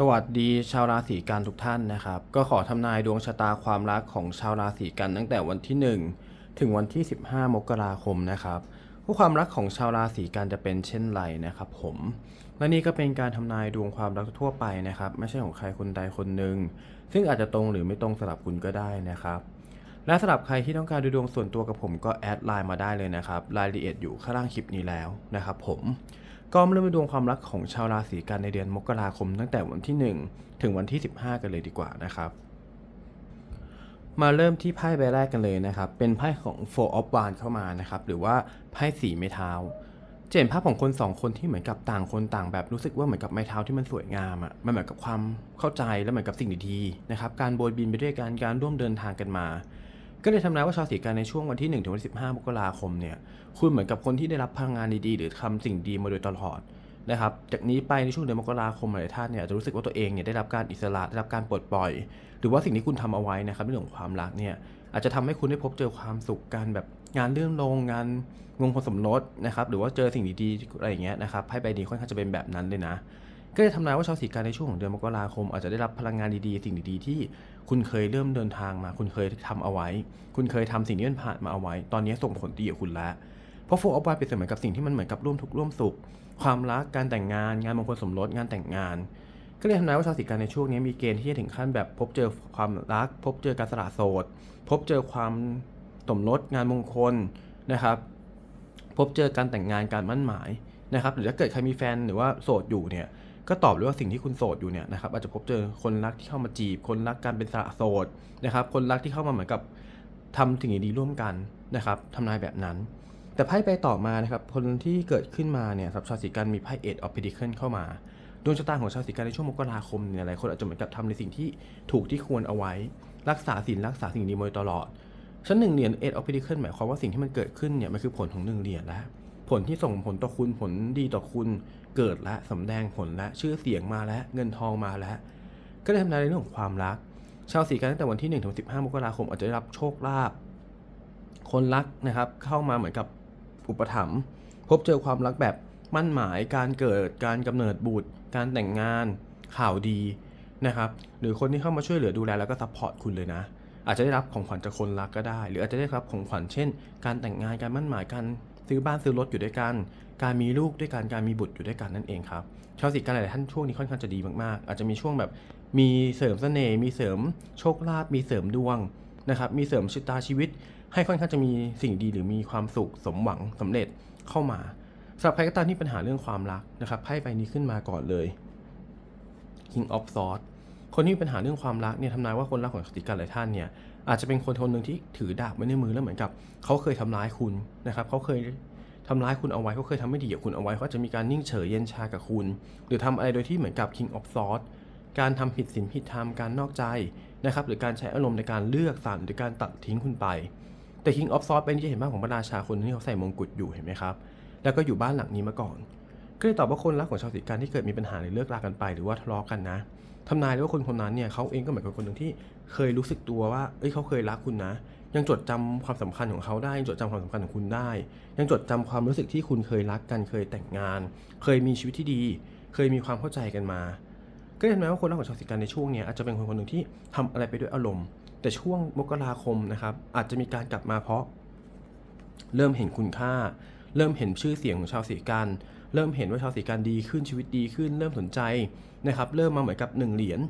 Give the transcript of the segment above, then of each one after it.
สวัสดีชาวราศีกันทุกท่านนะครับ ก็ขอทำนายดวงชะตาความรักของชาวราศีกันตั้งแต่วันที่ 1 ถึงวันที่ 15 มกราคมนะครับผู้ความรักของชาวราศีกันจะเป็นเช่นไรนะครับ ผมและนี่ก็เป็นการทำนายดวงความรักทั่วไปนะครับ ไม่ใช่ของใครคนใดคนหนึ่งซึ่งอาจจะตรงหรือไม่ตรงสำหรับคุณก็ได้นะครับ และสำหรับใครที่ต้องการดูดวงส่วนตัวกับผมก็แอดไลน์มาได้เลยนะครับรายละเอียดอยู่ข้างล่างคลิปนี้แล้วนะครับ ผม ก็มาเริ่มดูดวงความรักของชาวราศีกันในเดือนมกราคมตั้งแต่วันที่ 1 ถึงวันที่ 15 กันเลยดีกว่านะครับ มาเริ่มที่ไพ่ใบแรกกันเลยนะครับ เป็นไพ่ของ Four of Wands เข้ามานะครับ หรือว่าไพ่สีไม้เท้าจะเห็นภาพของคนสองคนที่เหมือนกับต่างคนต่างแบบรู้สึกว่าเหมือนกับไม้เท้าที่มันสวยงามอะ่ะมันเหมือนกับความเข้าใจและเหมือนกับสิ่งดีๆนะครับการโบยบินไปด้วยกันการร่วมเดินทางกันมา ก็เลยทำนายว่าชาวสีกันในช่วงวันที่ 1 ถึงวันที่15มกราคมเนี่ยคุณเหมือนกับคนที่ได้รับพลังงานดีๆ หรือทำสิ่งดีมาโดยตลอดนะครับ จากนี้ไปในช่วงเดือนมกราคมหลายท่านเนี่ยจะรู้สึกว่าตัวเองเนี่ยได้รับการอิสระได้รับการปลดปล่อย หรือว่าสิ่งที่คุณทำเอาไว้นะครับในเรื่องของความรักเนี่ยอาจจะทำให้คุณได้พบเจอความสุขการแบบงานเรื่องลงงานงงคนสมรสนะครับหรือว่าเจอสิ่งดีๆอะไรอย่างเงี้ยนะครับไพ่ใบนี้ค่อนข้างจะเป็นแบบนั้นเลยนะ ก็จะทำนายว่าชาวสีกันในช่วงของเดือนมกราคมอาจจะได้รับพลังงานดีๆ สิ่งดีๆ ที่ คุณเคยเริ่มเดินทางมา คุณเคยทำเอาไว้ คุณเคยทำสิ่งที่มันผ่านมาเอาไว้ ตอนนี้ส่งผลดีกับคุณแล้ว เพราะโฟล์ออฟไเป็นเหมือนกับสิ่งที่มันเหมือนกับร่วมทุกข์ร่วมสุข ความรัก การแต่งงาน งานมงคลสมรส งานแต่งงาน ก็เลยทำนายว่าชาวสีกันในช่วงนี้มีเกณฑ์ที่จะถึงขั้นแบบพบเจอความรัก พบเจอการสละโสด พบเจอความสมรส งานมงคลนะครับ พบเจอการแต่งงานการมั่นหมายนะครับ หรือถ้าเกิดใครมีแฟนหรือว่าโสดอยู่เนี่ย ก็ตอบเลยว่าสิ่งที่คุณโสดอยู่เนี่ยนะครับอาจจะพบเจอคนรักที่เข้ามาจีบ คนรักการเป็นสละโสดนะครับ คนรักที่เข้ามาเหมือนกับทำสิ่งดีร่วมกันนะครับทำนายแบบนั้น แต่ไพ่ไปต่อมานะครับคนที่เกิดขึ้นมาเนี่ยสับชาวสีกันมีไพ่เอ็ดออฟเพดิเคิลเข้ามาดวงชะตาของชาวสีกันในช่วงมกราคมเนี่ยหลายคนอาจจะเหมือนกับทำในสิ่งที่ถูกที่ควรเอาไว้ รักษาศีลรักษาสิ่งดีมาตลอดชั้นหนึ่งเหรียญเอ็ดออฟเพดิเคิลหมายความว่าสิ่งที่มันเกิดขึ้นเนี่ยมันคือผลของหนึ่งเหรียญแล้ว ผลที่ส่งผลต่อคุณผลดีต่อคุณเกิดและสำแดงผลและชื่อเสียงมาและเงินทองมาแล้ว ก็ได้ทำนายในเรื่องของความรัก ชาวสีกันตั้งแต่วันที่1ถึง15 มกราคมอาจจะได้รับโชคลาภคนรักนะครับเข้ามาเหมือนกับอุปถัมภ์พบเจอความรักแบบมั่นหมายการเกิดการกำเนิดบุตร การแต่งงานข่าวดีนะครับหรือคนที่เข้ามาช่วยเหลือดูแลแล้วก็ซัพพอร์ตคุณเลยนะ อาจจะได้รับของขวัญจากคนรักก็ได้ หรืออาจจะได้รับของขวัญเช่น การแต่งงานการมั่นหมายการ ซื้อบ้านซื้อรถอยู่ด้วยกัน การมีลูกด้วยกันการมีบุตรอยู่ด้วยกันนั่นเองครับชาวสิกันหลายท่านช่วงนี้ค่อนข้างจะดีมากๆ อาจจะมีช่วงแบบมีเสริมเสน่ห์มีเสริมโชคลาภมีเสริมดวงนะครับมีเสริมชะตาชีวิต ให้ค่อนข้างจะมีสิ่งดีหรือมีความสุขสมหวังสำเร็จเข้ามาสำหรับใครก็ตามที่ปัญหาเรื่องความรักนะครับไพ่ใบนี้ขึ้นมาก่อนเลย King of Swords คนที่มีปัญหาเรื่องความรักเนี่ยทำนายว่าคนรักของชาวสิกันหลายท่านเนี่ย อาจจะเป็นคนคนหนึ่งที่ถือดาบไว้ในมือแล้วเหมือนกับ เขาเคยทำร้ายคุณนะครับเขาเคยทำร้ายคุณเอาไว้เขาเคยทำไม่ดีกับคุณเอาไว้เขาจะมีการนิ่งเฉยเย็นชากับคุณ หรือทำอะไรโดยที่เหมือนกับ King of Swords การทำผิดศีลผิดธรรมการนอกใจนะครับหรือการใช้อารมณ์ในการเลือกสรรหรือการตัดทิ้งคุณไป แต่ King of Swords เป็นที่เห็นบ้างของพระราชาคนที่เขาใส่มงกุฎอยู่เห็นไหมครับแล้วก็อยู่บ้านหลังนี้มาก่อน ก็เลยตอบว่าคนรักของชาวสิกันที่เกิดมีปัญหาหรือเลิกรากันไป หรือว่าทะเลาะกันนะทำนายเลยว่าคนคนนั้นเนี่ยเขาเองก็เหมือนกับคนหนึ่งที่เคยรู้สึกตัวว่า เอ้ยเขาเคยรักคุณนะ ยังจดจำความสำคัญของเขาได้ยังจดจำความสำคัญของคุณได้ ยังจดจำความรู้สึกที่คุณเคยรักกันเคยแต่งงาน เคยมีชีวิตที่ดี เคยมีความเข้าใจกันมา ก็เห็นไหมว่าคนรักของชาวสิกันในช่วงเนี้ยอาจจะเป็นคนคนหนึ่งที่ทำอะไรไปด้วยอารมณ์ แต่ช่วงมกราคมนะครับอาจจะมีการกลับมาเพราะ เริ่มเห็นคุณค่า เริ่มเห็นชื่อเสียงของชาวสีกัน เริ่มเห็นว่าชาวสีกันดีขึ้นชีวิตดีขึ้น เริ่มสนใจนะครับเริ่มมาเหมือนกับหนึ่งเหรียญ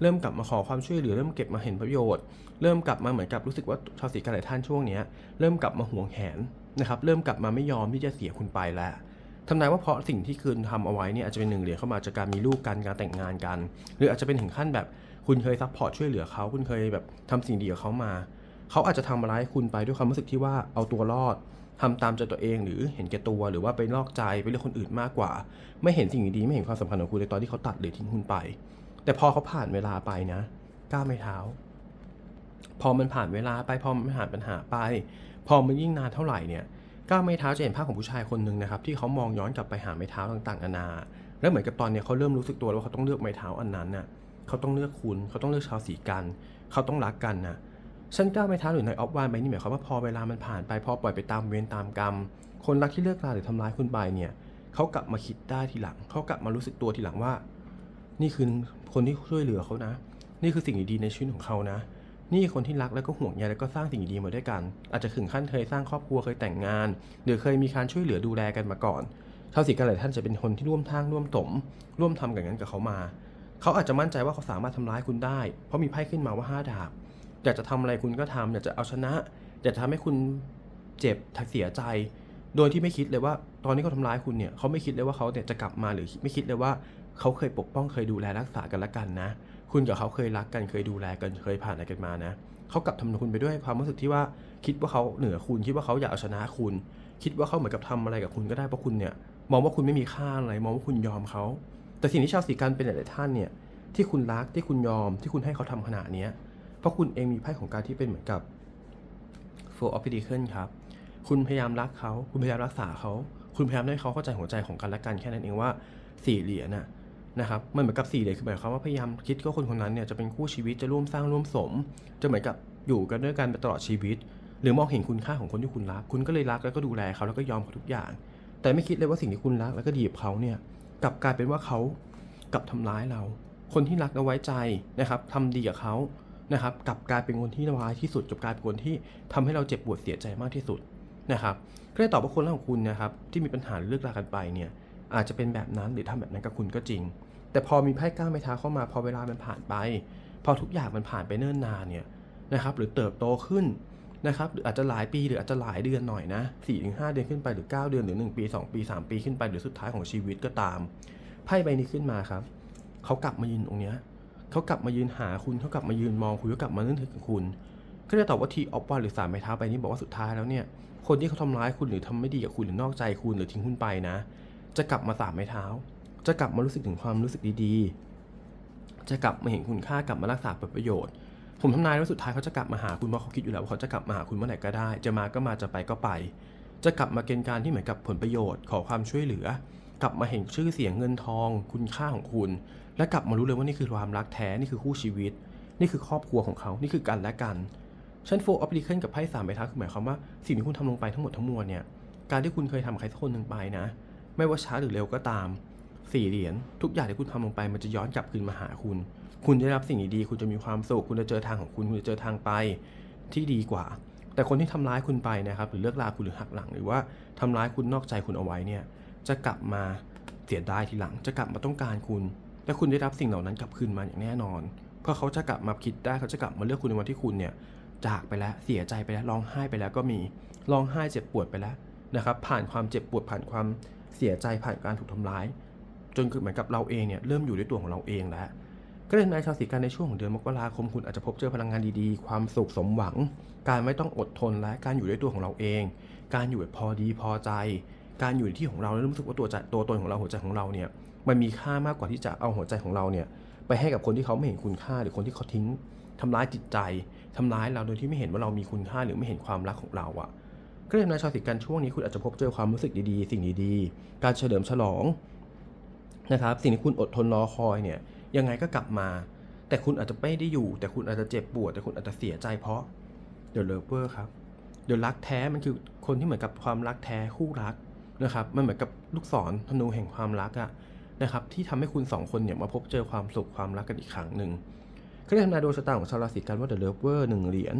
เริ่มกลับมาขอความช่วยเหลือเริ่มเก็บมาเห็นประโยชน์ เริ่มกลับมาเหมือนกับรู้สึกว่าชาวสีกันหลายท่านช่วงนี้เริ่มกลับมาห่วงแหนนะครับเริ่มกลับมาไม่ยอมที่จะเสียคุณไปแล้วทำนายว่าเพราะสิ่งที่คืนทำเอาไว้เนี่ยอาจจะเป็นหนึ่งเหรียญเข้ามาจากการมีลูกกันการแต่งงานกัน หรืออาจจะเป็นถึงขั้นแบบคุณเคยซัพพอร์ตช่วยเหลือเขาคุณเคยแบบทำสิ่งดีกับเขามา เขาอาจจะทำร้ายคุณไปด้วยความรู้สึกที่ว่าเอาตัวรอด ทำตามใจตัวเองหรือเห็นแก่ตัวหรือว่าไปนอกใจไปเลือกคนอื่นมากกว่า ไม่เห็นสิ่งดีๆไม่เห็นความสำคัญของคุณในตอนที่เขาตัดหรือทิ้งคุณไป แต่พอเขาผ่านเวลาไปนะก้าวไม่เท้า พอมันผ่านเวลาไปพอมันผ่านปัญหาไป พอมันยิ่งนานเท่าไหร่เนี่ยก้าวไม่เท้าจะเห็นภาพของผู้ชายคนหนึ่งนะครับที่เขามองย้อนกลับไปหาไม้เท้าต่างๆนานาแล้วเหมือนกับตอนเนี้ยเขาเริ่มรู้สึกตัวแล้วว่าเขาต้องเลือกไม้เท้าอันนั้นน่ะเขาต้องเลือกคุณเขาต้องเลือกชาวสีกัน เขาต้องรักกันนะ ชั้นก้าวไม่ท้าหรือในออฟวานไปนี่หมายความว่าพอเวลามันผ่านไปพอปล่อยไปตามเวรตามกรรม คนรักที่เลิกราหรือทำร้ายคุณไปเนี่ยเขากลับมาคิดได้ทีหลังเขากลับมารู้สึกตัวทีหลังว่า นี่คือคนที่ช่วยเหลือเขานะ นี่คือสิ่งดีๆในชีวิตของเขานะนี่คนที่รักแล้วก็ห่วงใยแล้วก็สร้างสิ่งดีมาด้วยกัน อาจจะถึงขั้นเคยสร้างครอบครัวเคยแต่งงาน หรือเคยมีการช่วยเหลือดูแลกันมาก่อนชาวสีกันหลายท่านจะเป็นคนที่ร่วมทางร่วมตม ร่วมทำกับนั้นกับเขามา เขาอาจจะมั่นใจว่าเขาสามารถทำร้ายคุณได้ เพราะมีไพ่ขึ้นมาว่าห้าดาบ อยากจะทำอะไรคุณก็ทำอยากจะเอาชนะอยากจะทำให้คุณเจ็บทักเสียใจ โดยที่ไม่คิดเลยว่า ตอนนี้เขาทำร้ายคุณเนี่ยเขาไม่คิดเลยว่าเขาเนี่ยจะกลับมาหรือไม่คิดเลยว่าเขาเคยปกป้องเคยดูแลรักษากันละกันนะ คุณกับเขาเคยรักกันเคยดูแลกันเคยผ่านอะไรกันมานะเขากลับทำคุณไปด้วยความรู้สึกที่ว่าคิดว่าเขาเหนือคุณคิดว่าเขาอยากเอาชนะคุณ คิดว่าเขาเหมือนกับทำอะไรกับคุณก็ได้เพราะคุณเนี่ยมองว่าคุณไม่มีค่าอะไรมองว่าคุณยอมเขาแต่สิ่งที่ชาวสีกันเป็นหลายท่านเนี่ยที่คุณรักที่คุณยอมที่คุณให้เขาทำขนาดนี้ เพราะคุณเองมีไพ่ของการที่เป็นเหมือนกับ Four of Pentacles ครับ คุณพยายามรักเขา คุณพยายามรักษาเขา คุณพยายามให้เขาเข้าใจหัวใจของกันและกันแค่นั้นเองว่าสี่เหรียญน่ะนะครับ มันเหมือนกับสี่เหรียญคือหมายความว่าพยายามคิดว่าคนคนนั้นเนี่ยจะเป็นคู่ชีวิตจะร่วมสร้างร่วมสม จะเหมือนกับอยู่กันด้วยกันไปตลอดชีวิต หรือมองเห็นคุณค่าของคนที่คุณรัก คุณก็เลยรักแล้วก็ดูแลเขาแล้วก็ยอมเขาทุกอย่าง แต่ไม่คิดเลยว่าสิ่งที่คุณรักแล้วก็ดีกับเขาเนี่ยกลับกลายเป็นว่าเขากลับทำร้ายเรา คนที่รักและไว้ใจนะครับทำดีกับเขา นะครับกลับกลายเป็นคนที่ร้ายที่สุดกับกลายเป็นคนที่ทำให้เราเจ็บปวดเสียใจมากที่สุดนะครับก็เลยตอบว่าคนรักของคุณนะครับที่มีปัญหาหรือเลิกรากันไปเนี่ยอาจจะเป็นแบบนั้นหรือทำแบบนั้นกับคุณก็จริง แต่พอมีไพ่ก้าวไม้เท้าเข้ามาพอเวลามันผ่านไป พอทุกอย่างมันผ่านไปเนิ่นนานเนี่ยนะครับหรือเติบโตขึ้นนะครับหรืออาจจะหลายปีหรืออาจจะหลายเดือนหน่อยนะ4-5ถึงห้าเดือนขึ้นไปหรือ 9 เดือนหรือ 1 ปี 2 ปี 3 ปีขึ้นไปหรือสุดท้ายของชีวิตก็ตามไพ่ใบนี้ขึ้นมาครับเขากลับมายืนตรงเนี้ย เขากลับมายืนหาคุณเขากลับมายืนมองคุณเขากลับมานึกถึงคุณ ก็จะตอบว่าทีออฟวันหรือสามไม้เท้าไปนี้บอกว่าสุดท้ายแล้วเนี่ยคนที่เขาทำร้ายคุณหรือทำไม่ดีกับคุณหรือนอกใจคุณหรือทิ้งคุณไปนะ จะกลับมาสามไม้เท้า จะกลับมารู้สึกถึงความรู้สึกดีๆ จะกลับมาเห็นคุณค่ากลับมารักษาผลประโยชน์ ผมทำนายว่าสุดท้ายเขาจะกลับมาหาคุณเพราะเขาคิดอยู่แล้วว่าเขาจะกลับมาหาคุณเมื่อไหร่ก็ได้ จะมาก็มาจะไปก็ไป จะกลับมาเกณฑ์การที่เหมือนกับผลประโยชน์ขอความช่วยเหลือกลับมาเห็นชื่อเสียงเงินทอง คุณค่าของคุณ และกลับมารู้เลยว่านี่คือความรักแท้ นี่คือคู่ชีวิต นี่คือครอบครัวของเขา นี่คือกันและกันชั้นโฟร์ออฟดิเคิลกับไพ่สามใบท้าคือหมายความว่าสิ่งที่คุณทำลงไปทั้งหมดทั้งมวลเนี่ย การที่คุณเคยทำใครสักคนหนึ่งไปนะ ไม่ว่าช้าหรือเร็วก็ตามสี่เหรียญทุกอย่างที่คุณทำลงไปมันจะย้อนกลับคืนมาหาคุณ คุณจะได้รับสิ่งดีๆคุณจะมีความสุขคุณจะเจอทางของคุณคุณจะเจอทางไปที่ดีกว่า แต่คนที่ทำร้ายคุณไปนะครับ หรือเลิกลาคุณหรือหักหลัง หรือว่าทำร้ายคุณนอกใจคุณเอาไว้เนี่ย จะกลับมาเสียดายทีหลัง จะกลับมาต้องการคุณ และคุณได้รับสิ่งเหล่านั้นกลับคืนมาอย่างแน่นอน เพราะเขาจะกลับมาคิดได้เขาจะกลับมาเลือกคุณในวันที่คุณเนี่ยจากไปแล้วเสียใจไปแล้วร้องไห้ไปแล้วก็มีร้องไห้เจ็บปวดไปแล้วนะครับผ่านความเจ็บปวดผ่านความเสียใจผ่านการถูกทำร้าย จนคือเหมือนกับเราเองเนี่ยเริ่มอยู่ด้วยตัวของเราเองแล้วก็เลยนายชาวสีกันในช่วงของเดือนมกราคมคุณอาจจะพบเจอพลังงานดีๆ ความสุขสมหวัง การไม่ต้องอดทนและการอยู่ด้วยตัวของเราเอง การอยู่แบบพอดีพอใจ การอยู่ในที่ของเราแล้วรู้สึกว่าตัวใจตัวตนของเราหัวใจของเราเนี่ย มันมีค่ามากกว่าที่จะเอาหัวใจของเราเนี่ยไปให้กับคนที่เขาไม่เห็นคุณค่า หรือคนที่เขาทิ้งทำร้ายจิตใจทำร้ายเราโดยที่ไม่เห็นว่าเรามีคุณค่าหรือไม่เห็นความรักของเราอะ่ะก็เลยนายชาวสีกันช่วงนี้คุณอาจจะพบเจอความรู้สึกดีๆ สิ่งดีๆ การเฉลิมฉลองนะครับสิ่งที่คุณอดทนรอคอยเนี่ยยังไงก็กลับมา แต่คุณอาจจะไม่ได้อยู่ แต่คุณอาจจะเจ็บปวด แต่คุณอาจจะเสียใจเพราะเด e ะเลเวอร์ครับเดี๋ยวรักแท้มันคือคนที่เหมือนกับความรักแท้คู่รักนะครับมันเหมือนกับลูกศรธนูแห่งความรักอะ นะครับที่ทำให้คุณสองคนเนี่ยมาพบเจอความสุขความรักกันอีกครั้งหนึ่งก็ได้ทำนายดวงชะตาของชาวราศีกันว่าเด e ะเลเวอร์หนึ่งเหรียญ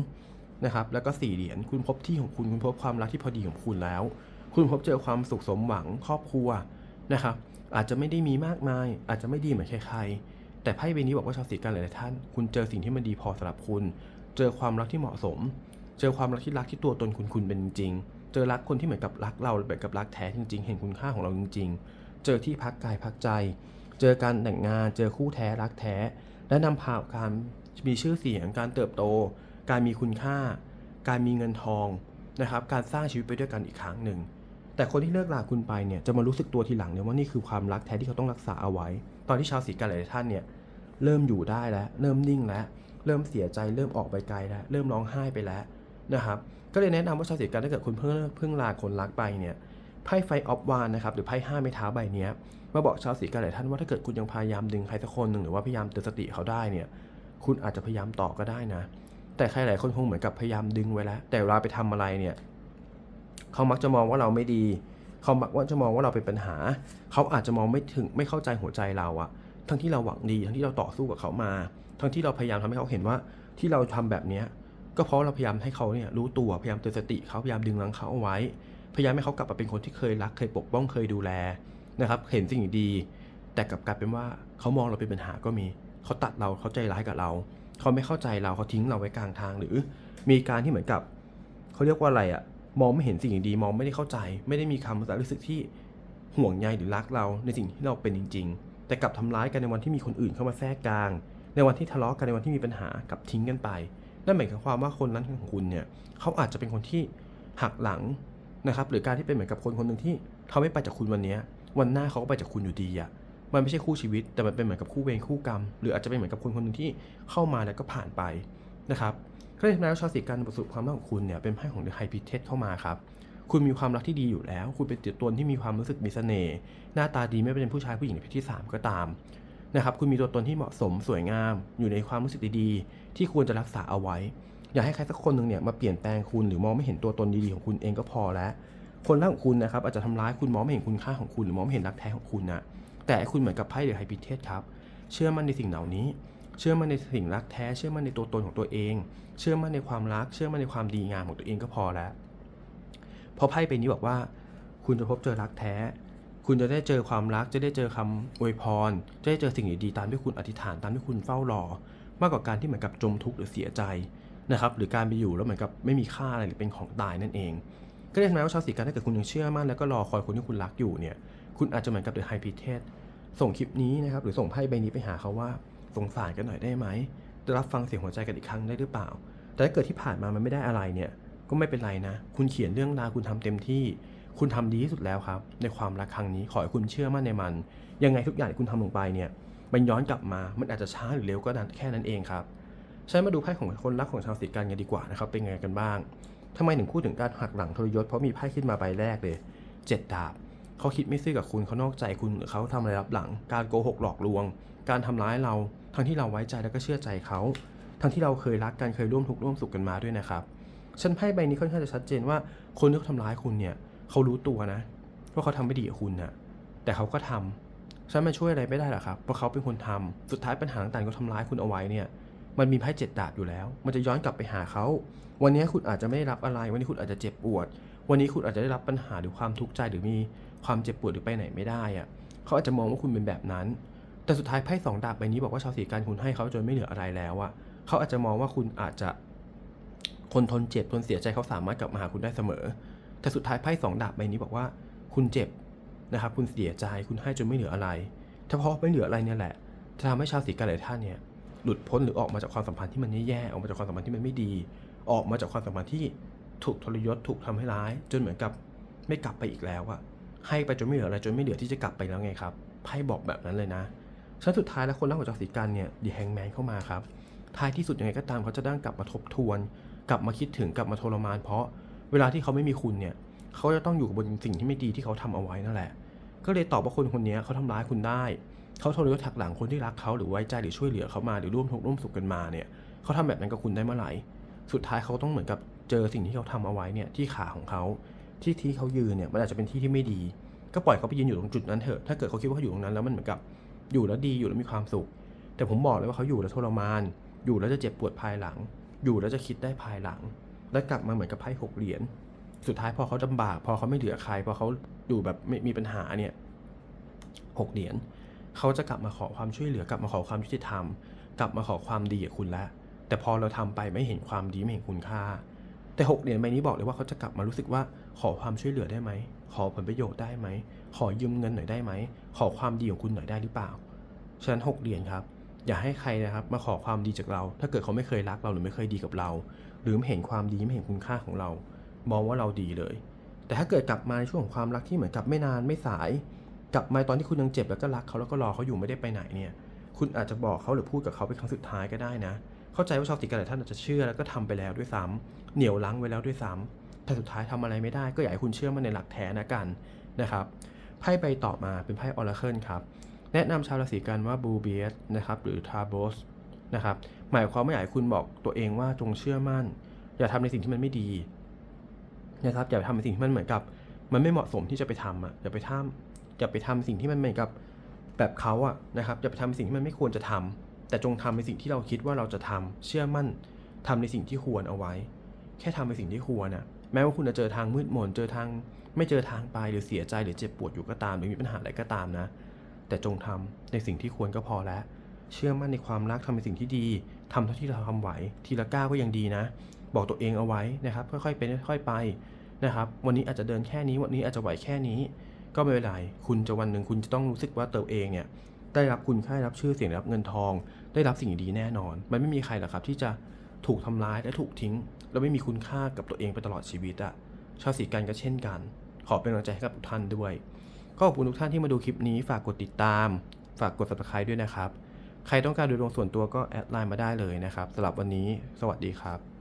นะครับแล้วก็สี่เหรียญคุณพบที่ของคุณคุณพบความรักที่พอดีของคุณแล้ว คุณพบเจอความสุขสมหวังครอบครัวนะครับอาจจะไม่ได้มีมากมาย อาจจะไม่ดีเหมือนใครๆแต่ไพ่ใบนี้บอกว่าชาวสีกันหลายท่าน คุณเจอสิ่งที่มันดีพอสำหรับคุณ เจอความรักที่เหมาะสม เจอความรักที่รักที่ตัวตนคุณคุณเป็นจริง เจอรักคนที่เหมือนกับรักเราแบบกับรักแท้จริง ๆ เห็นคุณค่าของเราจริง ๆ เจอที่พักกายพักใจ เจอการแต่งงาน เจอคู่แท้รักแท้ และนำพาการมีชื่อเสียง การเติบโต การมีคุณค่า การมีเงินทองนะครับ การสร้างชีวิตไปด้วยกันอีกครั้งหนึ่ง แต่คนที่เลิกลาคุณไปเนี่ยจะมารู้สึกตัวทีหลังเนี่ยว่านี่คือความรักแท้ที่เขาต้องรักษาเอาไว้ ตอนที่ชาวสีกันหลายท่านเนี่ยเริ่มอยู่ได้แล้ว เริ่มนิ่งแล้ว เริ่มเสียใจ เริ่มออกไปไกลแล้ว เริ่มร้องไห้ไปแล้วนะครับ ก็เลยแนะนำว่าชาวสีกันถ้าเกิดคุณเพิ่งเพิ่งลาคนรักไปเนี่ย ไพ่ไฟออฟวานนะครับหรือไพ่ห้าไม้เท้าใบนี้มาบอกชาวสีกันหลายท่านว่าถ้าเกิดคุณยังพยายามดึงใครสักคนหนึ่งหรือว่าพยายามเตือนสติเขาได้เนี่ยคุณอาจจะพยายามต่อก็ได้นะ แต่ใครหลายคนคงเหมือนกับพยายามดึงไว้แล้ว แต่เวลาไปทำอะไรเนี่ยเขามักจะมองว่าเราไม่ดี เขามักว่าจะมองว่าเราเป็นปัญหา เขาอาจจะมองไม่ถึงไม่เข้าใจหัวใจเราอะทั้งที่เราหวังดี ทั้งที่เราต่อสู้กับเขามา ทั้งที่เราพยายามทำให้เขาเห็นว่าที่เราทำแบบเนี้ยก็เพราะเราพยายามให้เขาเนี่ยรู้ตัวพยายามเตือนสติเขาพยายามดึงรั้งเขาเอาไว้ พยายามให้เขากลับมาเป็นคนที่เคยรักเคยปกป้องเคยดูแลนะครับ เห็นสิ่งดี แต่กลับกลายเป็นว่าเขามองเราเป็นปัญหาก็มีเขาตัดเราเขาใจร้ายกับเราเขาไม่เข้าใจเราเขาทิ้งเราไว้กลางทางหรือ มีการที่เหมือนกับเขาเรียกว่าอะไรอะมองไม่เห็นสิ่งดีมองไม่ได้เข้าใจ ไม่ได้มีคำรู้สึกที่ห่วงใยหรือรักเราในสิ่งที่เราเป็นจริง ๆ แต่กลับทำร้ายกันในวันที่มีคนอื่นเข้ามาแทรกกลาง ในวันที่ทะเลาะกันในวันที่มีปัญหากลับทิ้งกันไปนั่นหมายความว่าคนนั้นของคุณเนี่ยเขาอาจจะเป็นคนที่หักหลัง นะครับหรือการที่เป็นเหมือนกับคนคนหนึ่งที่เขาไม่ไปจากคุณวันนี้ วันหน้าเขาก็ไปจากคุณอยู่ดีอะมันไม่ใช่คู่ชีวิต แต่มันเป็นเหมือนกับคู่เวรคู่กรรม หรืออาจจะเป็นเหมือนกับคนคนหนึ่งที่เข้ามาแล้วก็ผ่านไปนะครับก็เลยทำให้ชาวสีกันประสบความรักของคุณเนี่ยเป็นไพ่ของเดอะไฮพิเทสเข้ามาครับคุณมีความรักที่ดีอยู่แล้ว คุณเป็นตัวตนที่มีความรู้สึกมีเสน่ห์หน้าตาดีไม่เป็นผู้ชายผู้หญิงในเพศที่ 3 ก็ตามนะครับคุณมีตัวตนที่เหมาะสมสวยงาม อยู่ในความรู้สึกดีๆ ที่ควรจะรักษาเอาไว้ อย่าให้ใครสักคนหนึ่งเนี่ยมาเปลี่ยนแปลงคุณหรือมองไม่เห็นตัวตนดีๆของคุณเองก็พอแล้ว คนรักของคุณนะครับอาจจะทำร้ายคุณมองไม่เห็นคุณค่าของคุณหรือมองไม่เห็นรักแท้ของคุณนะแต่คุณเหมือนกับไพ่เดอะไฮพิเทสครับเชื่อมั่นในสิ่งเหล่านี้ เชื่อมั่นในสิ่งรักแท้ เชื่อมั่นในตัวตนของตัวเอง เชื่อมั่นในความรัก เชื่อมั่นในความดีงามของตัวเองก็พอแล้วเพราะไพ่ใบนี้บอกว่า คุณจะพบเจอรักแท้ คุณจะได้เจอความรัก จะได้เจอคำอวยพร จะได้เจอสิ่งดีๆตามที่คุณอธิษฐานตามที่คุณเฝ้ารอ มากกว่าการที่เหมือนกับจมทุกข์หรือเสียใจ นะครับหรือการไปอยู่แล้วเหมือนกับไม่มีค่าอะไรหรือเป็นของตายนั่นเอง ก็เรียกนะว่าชาวสีกันถ้าเกิดคุณยังเชื่อมั่นแล้วก็รอคอยคนที่คุณรักอยู่เนี่ยคุณอาจจะเหมือนกับเดอะไฮพีเทสส่งคลิปนี้นะครับหรือส่งไพ่ใบนี้ไปหาเขาว่าสงสารกันหน่อยได้ไหมจะรับฟังเสียงหัวใจกันอีกครั้งได้หรือเปล่า แต่ถ้าเกิดที่ผ่านมามันไม่ได้อะไรเนี่ยก็ไม่เป็นไรนะ คุณเขียนเรื่องราวคุณทำเต็มที่ คุณทำดีที่สุดแล้วครับ ในความรักครั้งนี้ขอให้คุณเชื่อมั่นในมัน ยังไงทุกอย่างที่คุณทำลงไปเนี่ยมันย้อนกลับมามันอาจจะช้าหรือเร็วก็นั้นแค่นั้นเองครับ ใช้มาดูไพ่ของคนรักของชาวสีกันกันดีกว่านะครับ เป็นไงกันบ้างทำไมถึงพูดถึงการหักหลังทรยศเพราะมีไพ่ขึ้นมาใบแรกเลยเจ็ดดาบเขาคิดไม่ซื่อกับคุณเขานอกใจคุณเขาทำอะไรรับหลัง การโกหกหลอกลวง การทำร้ายเรา ทั้งที่เราไว้ใจแล้วก็เชื่อใจเขา ทั้งที่เราเคยรักกันเคยร่วมทุกข์ร่วมสุขกันมาด้วยนะครับฉันไพ่ใบนี้ค่อนข้างจะชัดเจนว่าคนที่เขาทำร้ายคุณเนี่ยเขารู้ตัวนะว่าเขาทำไม่ดีกับคุณนะแต่เขาก็ทำฉันมาช่วยอะไรไม่ได้หรอครับเพราะเขาเป็นคนทำสุดท้ายปัญหาต่างๆเขาทำร้ายคุณเอาไว้เนี่ย มันมีไพ่เจ็ดดาบอยู่แล้ว มันจะย้อนกลับไปหาเขา วันนี้คุณอาจจะไม่ได้รับอะไร วันนี้คุณอาจจะเจ็บปวด วันนี้คุณอาจจะได้รับปัญหาหรือความทุกข์ใจหรือมีความเจ็บปวดหรือไปไหนไม่ได้อะเขาอาจจะมองว่าคุณเป็นแบบนั้น แต่สุดท้ายไพ่สองดาบใบนี้บอกว่าชาวสีการคุณให้เขาจนไม่เหลืออะไรแล้วอะเขาอาจจะมองว่าคุณอาจจะคนทนเจ็บทนเสียใจเขาสามารถกลับมาหาคุณได้เสมอ แต่สุดท้ายไพ่สองดาบใบนี้บอกว่า คุณเจ็บนะครับ คุณเสียใจ คุณให้จนไม่เหลืออะไรถ้าเพราะไม่เหลืออะไรเนี่ยแหละจะทำให้ชาวสีกันหลายท่านเนี่ย หลุดพ้นหรือออกมาจากความสัมพันธ์ที่มันแย่ๆออกมาจากความสัมพันธ์ที่มันไม่ดี ออกมาจากความสัมพันธ์ที่ถูกทรยศถูกทำให้ร้าย จนเหมือนกับไม่กลับไปอีกแล้วอะให้ไปจนไม่เหลืออะไรจนไม่เหลือที่จะกลับไปแล้วไงครับไพ่บอกแบบนั้นเลยนะชั้นสุดท้ายแล้วคนรักของจากสีกันเนี่ยดีแฮงแมนเข้ามาครับท้ายที่สุดยังไงก็ตามเขาจะได้กลับมาทบทวน กลับมาคิดถึงกลับมาทรมาน เพราะเวลาที่เขาไม่มีคุณเนี่ยเขาจะต้องอยู่กับบนสิ่งที่ไม่ดีที่เขาทำเอาไว้นั่นแหละ ก็เลยตอบว่าคนคนนี้เขาทำร้ายคุณได้ เขาทรยศหักหลังคนที่รักเขาหรือไว้ใจหรือช่วยเหลือเขามาหรือร่วมทุกข์ร่วมสุขกันมาเนี่ยเขาทำแบบนั้นกับคุณได้เมื่อไหร่ สุดท้ายเขาต้องเหมือนกับเจอสิ่งที่เขาทำเอาไว้เนี่ยที่ขาของเขาที่ที่เขายืนเนี่ยมันอาจจะเป็นที่ที่ไม่ดี ก็ปล่อยเขาไปยืนอยู่ตรงจุดนั้นเถอะถ้าเกิดเขาคิดว่าเขาอยู่ตรงนั้นแล้วมันเหมือนกับอยู่แล้วดีอยู่แล้วมีความสุข แต่ผมบอกเลยว่าเขาอยู่แล้วทรมาน อยู่แล้วจะเจ็บปวดภายหลัง อยู่แล้วจะคิดได้ภายหลัง แล้วกลับมาเหมือนกับไพ่หกเหรียญสุดท้ายพอเขาลำบาก พอเขาไม่เหลือใคร พอเขาอยู่แบบไม่มีปัญหาเนี่ยหกเหรียญ เขาจะกลับมาขอความช่วยเหลือกลับมาขอความยุติธรรม กลับมาขอความดีกับคุณแล้วแต่พอเราทำไปไม่เห็นความดีไม่เห็นคุณค่า แต่หกเหรียญใบนี้บอกเลยว่าเขาจะกลับมารู้สึกว่าขอความช่วยเหลือได้ไหม ขอผลประโยชน์ได้ไหม ขอยืมเงินหน่อยได้ไหม ขอความดีของคุณหน่อยได้หรือเปล่า ฉะนั้นหกเหรียญครับ อย่าให้ใครนะครับมาขอความดีจากเรา ถ้าเกิดเขาไม่เคยรักเราหรือไม่เคยดีกับเรา หรือไม่เห็นความดีไม่เห็นคุณค่าของเรา มองว่าเราดีเลย แต่ถ้าเกิดกลับมาในช่วงของความรักที่เหมือนกับไม่นานไม่สาย กลับมาตอนที่คุณยังเจ็บแล้วก็รักเขาแล้วก็รอเขาอยู่ไม่ได้ไปไหนเนี่ย คุณอาจจะบอกเขาหรือพูดกับเขาเป็นครั้งสุดท้ายก็ได้นะ เข้าใจว่าชาวติกันหลายท่านอาจจะเชื่อแล้วก็ทำไปแล้วด้วยซ้ำเหนียวลังไว้แล้วด้วยซ้ำแต่สุดท้ายทำอะไรไม่ได้ ก็อยากให้คุณเชื่อมันในหลักแท้นะกันนะครับไพ่ใบต่อมาเป็นไพ่ออราเคิลครับแนะนำชาวราศีกันว่าบูเบียสนะครับหรือทาโบสนะครับหมายความว่าอยากให้คุณบอกตัวเองว่าจงเชื่อมั่น อย่าทำในสิ่งที่มันไม่ดีนะครับอย่าไปทำในสิ่งที่มันเหมือนกับ มันไม่เหมาะสมที่จะไปทำอะอย่าไปทำ อย่าไปทำสิ่งที่มันเหมือนกับแบบเขาอะนะครับจะไปทำสิ่งที่มันไม่ควรจะทำแต่จงทำในสิ่งที่เราคิดว่าเราจะทำเชื่อมั่นทำในสิ่งที่ควรเอาไว้ แค่ทำในสิ่งที่ควรนะแม้ว่าคุณจะเจอทางมืดมนเจอทางไม่เจอทางไปหรือเสียใจหรือเจ็บปวดอยู่ก็ตาม หรือมีปัญหาอะไรก็ตามนะ แต่จงทำในสิ่งที่ควรก็พอแล้ว เชื่อมั่นในความรักทำในสิ่งที่ดีทำเท่าที่เราทำไหว ทีละก้าวก็ยังดีนะ บอกตัวเองเอาไว้นะครับ ค่อยๆเป็นค่อยๆไปนะครับ วันนี้อาจจะเดินแค่นี้ วันนี้อาจจะไหวแค่นี้ ก็ไม่เป็นไรคุณจะวันหนึ่งคุณจะต้องรู้สึกว่าตัวเองเนี่ยได้รับคุณค่ารับชื่อเสียงรับเงินทอง ได้รับสิ่งดีแน่นอน มันไม่มีใครหรอกครับที่จะถูกทำร้ายและถูกทิ้ง แล้วไม่มีคุณค่ากับตัวเองไปตลอดชีวิตอะชาวสีกันก็เช่นกัน ขอเป็นกำลังใจให้กับทุกท่านด้วย ก็ขอบคุณทุกท่านที่มาดูคลิปนี้ฝากกดติดตาม ฝากกด subscribe ด้วยนะครับ ใครต้องการดูดวงส่วนตัวก็แอดไลน์มาได้เลยนะครับสำหรับวันนี้ สวัสดีครับ